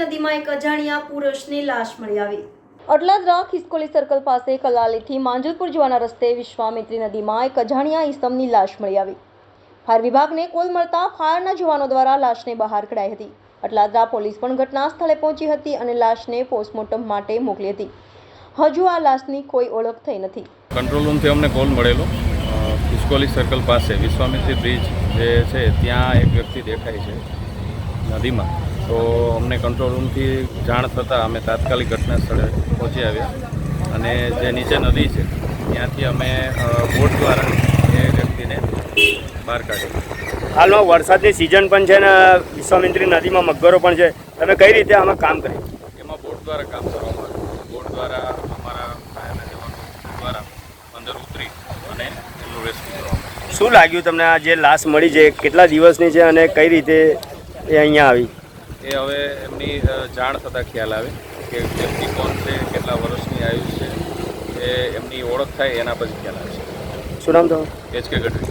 નદીમાં એક અજાણ્યા પુરુષની લાશ મળી આવી. અટલાદરા ખિસકોલી સર્કલ પાસે કલાલીથી માંજલપુર જવાના રસ્તે વિશ્વામિત્રી નદીમાં એક અજાણ્યા ઈસમની લાશ મળી આવી. ફાયર વિભાગને કોલ મળતા ફાયરના જવાનો દ્વારા લાશને બહાર કઢાઈ હતી. અટલાદરા પોલીસ પણ ઘટના સ્થળે પહોંચી હતી અને લાશને પોસ્ટમોર્ટમ માટે મોકલી હતી. હજુ આ લાશની કોઈ ઓળખ થઈ નથી. કંટ્રોલ રૂમથી અમને કોલ મળેલો. ખિસકોલી સર્કલ પાસે વિશ્વામિત્રી બ્રિજ જે છે ત્યાં એક વ્યક્તિ દેખાય છે. નદીમાં. તો અમને કંટ્રોલ રૂમથી જાણ થતાં અમે તાત્કાલિક ઘટના સ્થળે પહોંચી આવ્યા. અને જે નીચે નદી છે ત્યાંથી અમે બોટ દ્વારા એ વ્યક્તિને બહાર કાઢ્યો. હાલમાં વરસાદની સિઝન પણ છે ને વિશ્વામિત્રી નદીમાં મગરો પણ છે. તમે કઈ રીતે આમાં કામ કર્યું? એમાં બોટ દ્વારા કામ કરવામાં આવ્યું. બોટ દ્વારા અમારા ફાયરના જવાનો દ્વારા અંદર ઉતરી અને એમનું રેસ્ક્યુ કરવામાં શું લાગ્યું તમને આ જે લાશ મળી છે કેટલા દિવસની છે અને કઈ રીતે એ અહીંયા આવી. એ હવે એમની જાણ થતાં ખ્યાલ આવે કે વ્યક્તિ કોણ છે કેટલા વર્ષની આયુ છે એ એમની ઓળખ થાય એના પછી ખ્યાલ આવે. છે શું નામ તમારું? H K Gadhvi.